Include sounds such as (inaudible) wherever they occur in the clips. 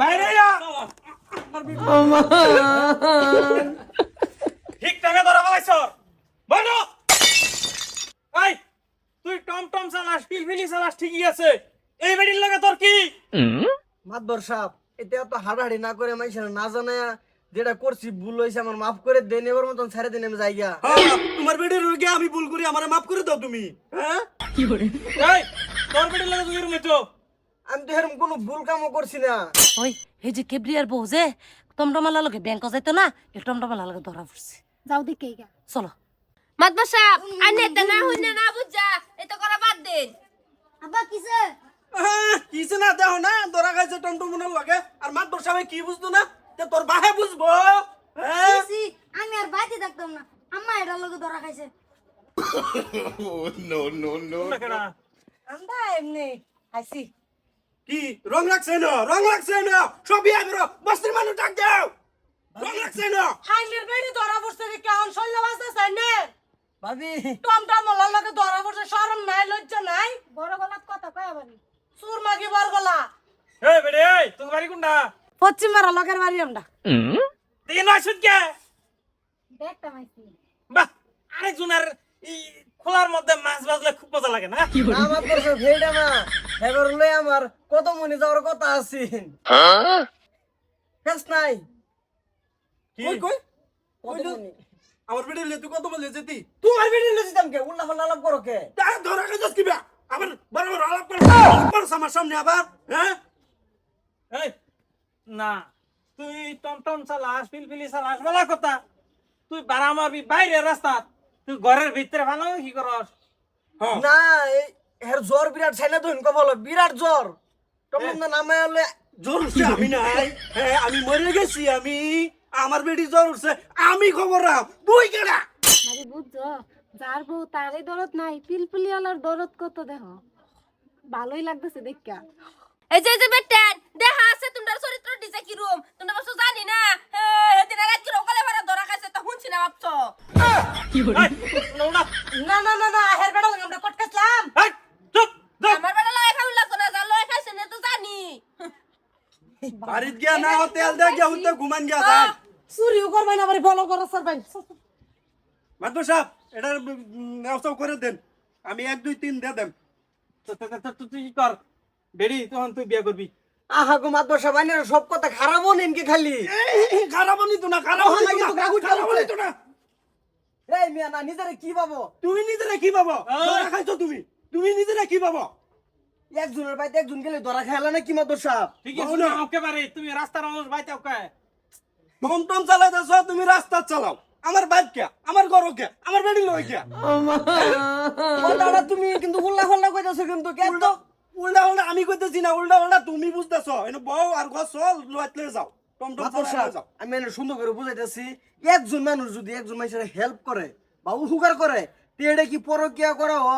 বাইরে যা ঠিক টাইমে ধরা পালাইছ। বলো! এই তুই টম টম চালাস পিলপিলি চালাস ঠিকই আছে। এই বেডির লাগে তোর কি? মাতবর সাপ এটা তো হাড়াহাড়ি না করে মাইছে না জানে যেটা করছি ভুল হয়েছে আমার মাফ করে দেন এবার মতন ছেড়ে দিন আমি যাইগা হ্যাঁ, তোমার বেডের রোগে আমি ভুল করি আমারে মাফ করে দাও তুমি। হ্যাঁ? এই তোর বেডির লাগে তুই রুমে তো আমি তো এরকম কোনো ভুল কামও করছি না। ওই এই যে কেবরিয়ার বউ যে টমটমালা লগে ব্যাংক যাইতো না এই টমটমালা লগে ধরা পড়ছে। যাও দেখে গা চলো। মাতবা সাহেব আইনে তে না হইনে না বুঝা এটা করা বাদ দিন। আব্বা কিসে কিছে না দেখো না ধরা খাইছে টমটমনের লগে। আর মাত বসাবে কি বুঝতো না? তে তোর বাহে বুঝব। হ্যাঁ? সি আমি আর বাইতে থাকতাম না। আম্মা এটা লোকে ধরা খাইছে। (laughs) তোমরা কেডা? আমরা এমনি আইছি। কি? রং লাগছে না রং লাগছে না। সবই আগর বস্তির মানুষ ডাক দাও। রং লাগছে না। হাইলের বেড়ি ধরা পড়ছে রে কেমন শৈল বাসতে চাই নে ভাবি টমটমালা লগে ধরা পড়ছে শরম নাই লজ্জা নাই? বড় গলাত কথা কয় আবারই সুর মাগি বরগলা এই বেডি এই তুমি বাড়ি কোনটা? পশ্চিম মারা লগের বাড়ি আমরা। নয় শুন কে ব্যাগটা মাইছি বাহ আরেকজনের খোলার মধ্যে মাছ বাজলে খুব মজা লাগে না? আমার করছে ভেড়া না এবার লই আমার কত মনে যাওয়ার কথা আছে। ফেস নাই। কই কই? কত মনে? আমার বেডের লে তুই কত বলে যেতি? তোমার বেড়ে লইছিলাম কে? উল্লা ফাল্লা আলাপ করো কে? ধরা খাইছস কি বে? আবার বড় বড় আলাপ কর করছ আমার সামনে আবার হ্যাঁ? এই না। তুই টমটম চালাস পিলপিলি চালাস বলা কথা। তুই বাড়া মারবি বাইরে রাস্তা তুই ঘরের ভিতরে ভালো কি করস না এই এর জ্বর বিরাট ছাইনা তো হিনকো বলো বিরাট জ্বর তোমার না নামে হলে জ্বর উঠছে আমি নাই হ্যাঁ আমি মরে গেছি আমি আমার বেডি জ্বর উঠছে আমি খবর রাখ তুই কেডা মানে বুঝছ যার বউ তারই দরদ নাই পিলপিলি আলার দরদ কত দেহ ভালোই লাগতেছে দেখা এই যে এই যে বেটেন দেখা আছে তোমরা চরিত্র দিছে কি রুম তোমরা বসো জানি না হেদিন রাত কি রকলে ভরা ধরা খাইছে তো শুনছি না ভাবছ এই, লৌড়া। না না না না হের বেড়া লগে আমরা কটকাছলাম চুপ। আমার বেটা লয় খাই লাগতো না যা লয় খাইছে না তো জানি। বাড়িত গিয়া না হতে তেল দে গিয়া হুতে ঘুমান গিয়া যায় চুরিও করবাই না বাড়ি বলো করো সারবাই মাদব সাহেব এটার ব্যবস্থা করে দেন। আমি এক দুই তিন দিয়ে দেন তো- তো- তো- তো- তুই কি কর? বেড়ি তখন তুই বিয়ে করবি। আহা গো মাতবর সবাই সব কথা খারাপ নেন কি খালি খারাপ নিত না নিত না কিন্তু কাগজ খারাপ চালছে। নিত না। এই মিয়া না নিজেরে কি পাবো তুমি নিজেরা কি পাবো। ধরা খাইছো তুমি। তুমি নিজেরা কি পাবো একজনের বাইতে একজন গেলে ধরা খাইলা না কি সাহেব ঠিক আছে না। ওকে পারে তুমি রাস্তার মানুষ বাইতে ওকে টম টম চালাইতেছ তুমি রাস্তা চালাও। আমার বাইক কে? আমার ঘর কে? আমার বেডি লই কে? কথাটা তুমি কিন্তু উল্লা ফাল্লা কইতাছো কিন্তু কেন তো? উল্টা উল্টা আমি কইতেছি না উল্টা উল্টা তুমি বুঝতেছ। এনে বউ আর ঘর চল লইতে যাও। টম টম মাতবর চালাই সাহেব যাও। আমি এনে সুন্দর করে বুঝাইতেছি একজন মানুষ যদি একজন মানুষের হেল্প করে বা উপকার করে তে এটা কি পরকিয়া করা হ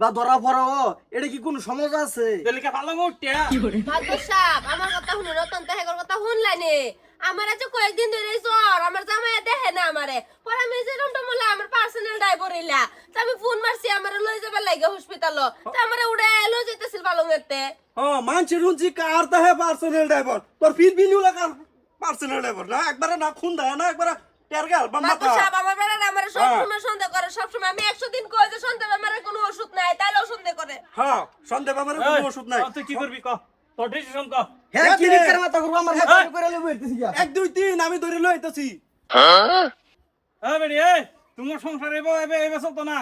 বা ধরা ফরা হ? এটা কি কোনো সমাজ আছে? দেলিকে ভালো মুটিয়া সাহেব আমার কথা শুনে রতন তাহেগর কথা শুনলানি আমার আছে কয়েকদিন ধরে জ্বর আমার জামাই দেখে না আমারে। পরে আমি যে রন্টমলা আমার পার্সোনাল ড্রাইভার হইলা তা আমি ফোন মারছি আমার লই যাবার লাগে হসপিটাল তা আমারে উড়ে লই যাইতেছিল ভালো মেতে হ্যাঁ মানছি রুঞ্চি কার তাহে পার্সোনাল ড্রাইভার তোর ফির বিনিউ লাগার পার্সোনাল ড্রাইভার না? একবারে না খুন দেয় না একবারে টেরগাল বা মাথা। সাহেব আমার বেড়া আমার সব সময় সন্দেহ করে সব সময়। আমি একশো দিন কই যে সন্দেহ আমার কোনো ওষুধ নাই তাইলেও সন্দেহ করে। হ্যাঁ সন্দেহ আমার কোনো ওষুধ নাই। তুই কি করবি ক? তোর ডিসিশন ক? হ্যাঁ কি রিক্সার মাথা করব আমার হেল্প করে লইব এরতেছি এক দুই তিন আমি ধরে লইতেছি হ্যাঁ বেড়ি এই তোমার সংসার না।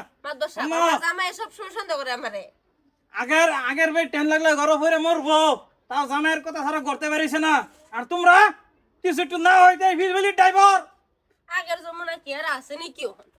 আমার সব সময় সন্দেহ করে আমারে। আগের আগের ভাই টেন লাগলে ঘর ফিরে মরবো। তাও জামাইয়ের কথা সারা করতে পারিস না। আর তোমরা? কিছু একটু না হইতে ফিরবেলি ড্রাইভার আগের জমানা কি আর আছে নাকি